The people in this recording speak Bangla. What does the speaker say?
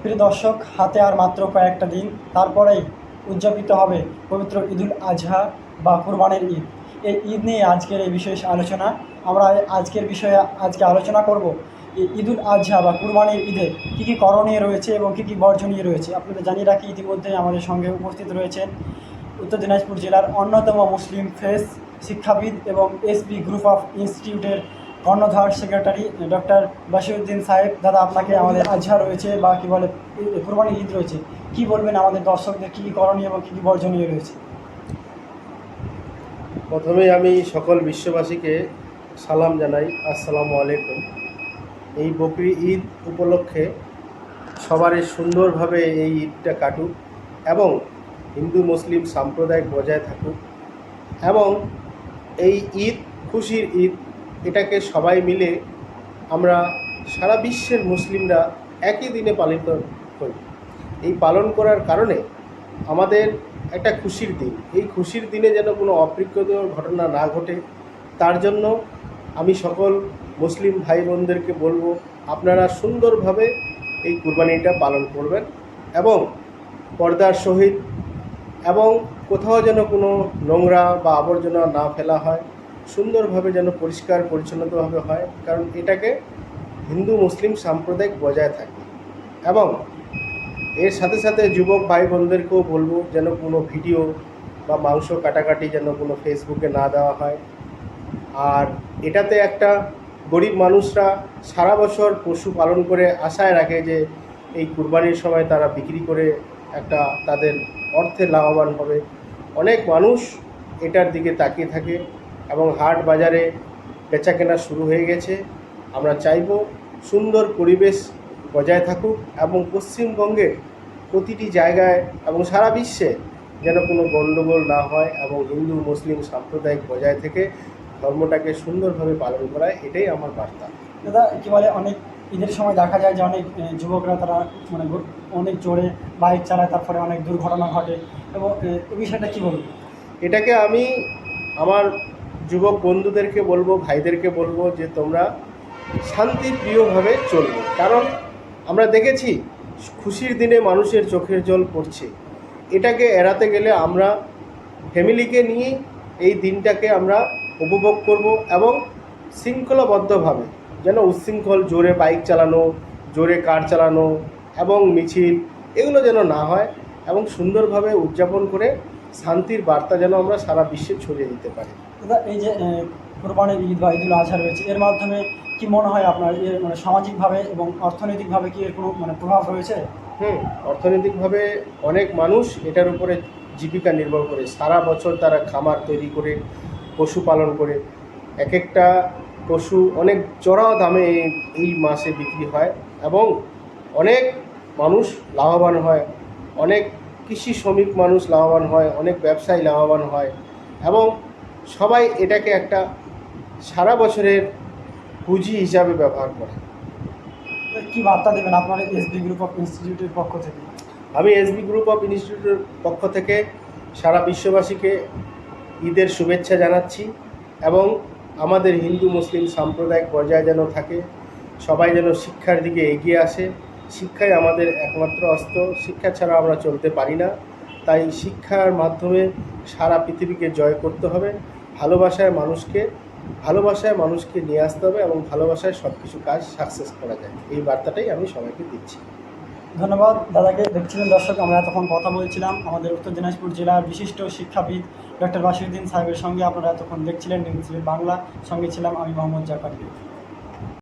প্রিয় দর্শক, হাতে আর মাত্র কয়েকটা দিন, তারপরেই উদযাপিত হবে পবিত্র ঈদুল আজহা বা কুরবানের ঈদ। এই ঈদ নিয়ে আজকের এই বিশেষ আলোচনা, আমরা আজকের বিষয়ে আজকে আলোচনা করব ঈদুল আজহা বা কুরবানির ঈদে কী কী করণীয় রয়েছে এবং কী কী বর্জনীয় রয়েছে। আপনাদের জানিয়ে রাখি, ইতিমধ্যেই আমাদের সঙ্গে উপস্থিত রয়েছেন উত্তর দিনাজপুর জেলার অন্যতম মুসলিম ফেস শিক্ষাবিদ এবং এসবি গ্রুপ অফ ইনস্টিটিউটের কর্ণধার সেক্রেটারি, ডক্টর বাসিউদ্দিন সাহেব। দাদা, আপনাকে আমাদের আজহা রয়েছে বা কী বলে কুরবানির ঈদ রয়েছে। কি বলবেন আমাদের দর্শকদের? কী কী করণীয় এবং কী কী বর্জনীয় রয়েছে? প্রথমেই আমি সকল বিশ্ববাসীকে সালাম জানাই। আসসালামু আলাইকুম। এই বকরি ঈদ উপলক্ষে সবারই সুন্দরভাবে এই ঈদটা কাটুক এবং হিন্দু, মুসলিম সাম্প্রদায়িক বজায় থাকুক এবং এই ঈদ, খুশির ঈদ এটাকে সবাই মিলে আমরা সারা বিশ্বের মুসলিমরা একই দিনে পালিত করি এই পালন করার কারণে আমাদের একটা খুশির দিন। এই খুশির দিনে যেন কোনো অপ্রীতিকর ঘটনা না ঘটে, তার জন্য আমি সকল মুসলিম ভাই বোনদেরকে বলব, আপনারা সুন্দরভাবে এই কুরবানিটা পালন করবেন এবং পর্দার সহিত এবং কোথাও যেন কোনো নোংরা বা আবর্জনা না ফেলা হয়। সুন্দরভাবে যেন পরিষ্কার, পরিচ্ছন্নতাভাবে হয়, কারণ এটাকে হিন্দু, মুসলিম সাম্প্রদায়িক বজায় থাকে। এবং এর সাথে সাথে যুবক ভাই বোনদেরকেও বলব যেন কোনো ভিডিও বা মাংস কাটাকাটি যেন কোনো ফেসবুকে না দেওয়া হয়। আর এটাতে একটা গরিব মানুষরা সারা বছর পশু পালন করে আশায় রাখে যে এই কুরবানির সময় তারা বিক্রি করে একটা তাদের অর্থে লাভবান হবে। অনেক মানুষ এটার দিকে তাকিয়ে থাকে। এবং হাট বাজারে বেচা কেনা শুরু হয়ে গেছে। আমরা চাইব সুন্দর পরিবেশ বজায় থাকুক এবং পশ্চিমবঙ্গের প্রতিটি জায়গায় এবং সারা বিশ্বে যেন কোনো গণ্ডগোল না হয় এবং হিন্দু মুসলিম সাম্প্রদায়িক বজায় থেকে ধর্মটাকে সুন্দরভাবে পালন করা এটাই আমার বার্তা। দাদা কী বলে অনেক ঈদের সময় দেখা যায় যে অনেক যুবকরা তারা মানে অনেক জোরে বাইক চালায় তারপরে অনেক দুর্ঘটনা ঘটে। এবং এ, এই বিষয়টা কী বলবেন এটাকে আমি আমার যুবক বন্ধুদেরকে বলব, ভাইদেরকে বলব যে তোমরা শান্তিপ্রিয়ভাবে চলবে। কারণ আমরা দেখেছি, খুশির দিনে মানুষের চোখের জল পড়ছে। এটাকে এড়াতে গেলে আমরা ফ্যামিলিকে নিয়ে এই দিনটাকে আমরা উপভোগ করব এবং শৃঙ্খলাবদ্ধভাবে, যেন উচ্ছৃঙ্খল, জোরে বাইক চালানো, জোরে কার চালানো এবং মিছিল, এগুলো যেন না হয় এবং সুন্দরভাবে উদযাপন করে শান্তির বার্তা যেন আমরা সারা বিশ্বে ছড়িয়ে দিতে পারি। দাদা এই যে কোরবানির ঈদ বা ঈদুল আজহা রয়েছে এর মাধ্যমে কি মনে হয় আপনার এর মানে সামাজিকভাবে এবং অর্থনৈতিকভাবে কি এর কোনো মানে প্রভাব রয়েছে? হুম অর্থনৈতিকভাবে অনেক মানুষ এটার উপরে জীবিকা নির্ভর করে। সারা বছর তারা খামার তৈরি করে পশুপালন করে। এক একটা পশু অনেক চড়াও দামে এই মাসে বিক্রি হয় এবং অনেক মানুষ লাভবান হয়। অনেক কৃষি শ্রমিক মানুষ লাভবান হয় অনেক ব্যবসায়ী লাভবান হয় এবং সবাই এটাকে একটা সারা বছরের পুঁজি হিসাবে ব্যবহার করে। কি বার্তা দেবেন আপনার এসবি গ্রুপ অফ ইনস্টিটিউটের পক্ষ থেকে? আমি এসবি গ্রুপ অফ ইনস্টিটিউটের পক্ষ থেকে সারা বিশ্ববাসীকে ঈদের শুভেচ্ছা জানাচ্ছি এবং আমাদের হিন্দু মুসলিম সাম্প্রদায়িক পর্যায়ে যেন থাকে সবাই যেন শিক্ষার দিকে এগিয়ে আসে। শিক্ষাই আমাদের একমাত্র অস্ত্র। শিক্ষা ছাড়া আমরা চলতে পারি না। তাই শিক্ষার মাধ্যমে সারা পৃথিবীকে জয় করতে হবে। ভালোবাসায় মানুষকে ভালোবাসায় মানুষকে নিয়ে আসতে হবে এবং ভালোবাসায় সব কিছু কাজ সাকসেস করা যায়। এই বার্তাটাই আমি সবাইকে দিচ্ছি। ধন্যবাদ। দাদাকে দেখছিলেন দর্শক, আমরা এতক্ষণ কথা বলছিলাম। আমাদের উত্তর দিনাজপুর জেলার বিশিষ্ট শিক্ষাবিদ ডক্টর বাসিউদ্দিন সাহেবের সঙ্গে আপনারা এতক্ষণ দেখছিলেন নিউজ বাংলা। সঙ্গে ছিলাম আমি মোহাম্মদ জাকারিয়া